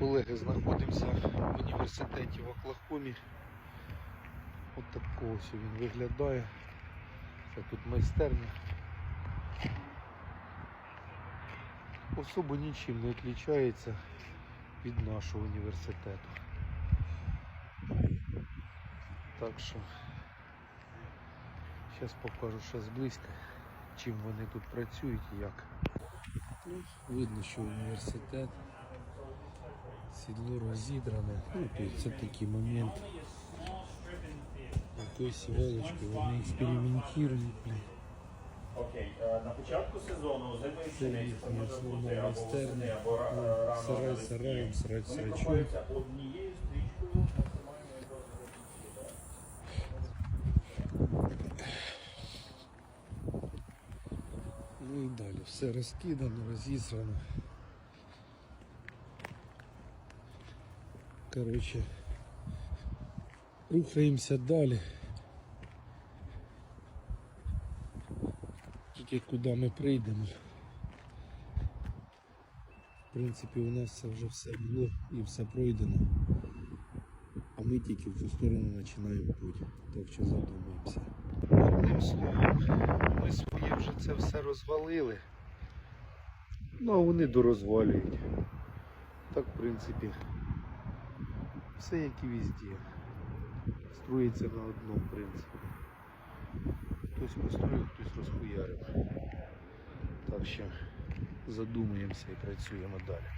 Колеги, знаходимося в університеті в Оклахомі. От такого ось він виглядає. Це тут майстерня. Особо нічим не відрізняється від нашого університету. Так що зараз покажу ще зблизька, чим вони тут працюють і як. Видно, що університет сідло розідране. Ну, це такий момент. Якоїсь голочки, вони експериментують. Окей, е, на початку сезону пшениці може бути або восени, або Ну, е, рано сарай сараєм, однією стрічкою максимально. Ну і далі. Все розкидано, розісрано. Коротше, рухаємося далі. Тільки куди ми прийдемо. В принципі, у нас це вже все було і все пройдено. А ми тільки в цю сторону починаємо путь. Так що задумаємося. Одним словом, ми своє вже це все розвалили. Ну а вони дорозвалюють. Так, в принципі, все як і везде. Строїться на одному принципі. Хтось построїв, хтось розхуярив. Так що задумаємося і працюємо далі.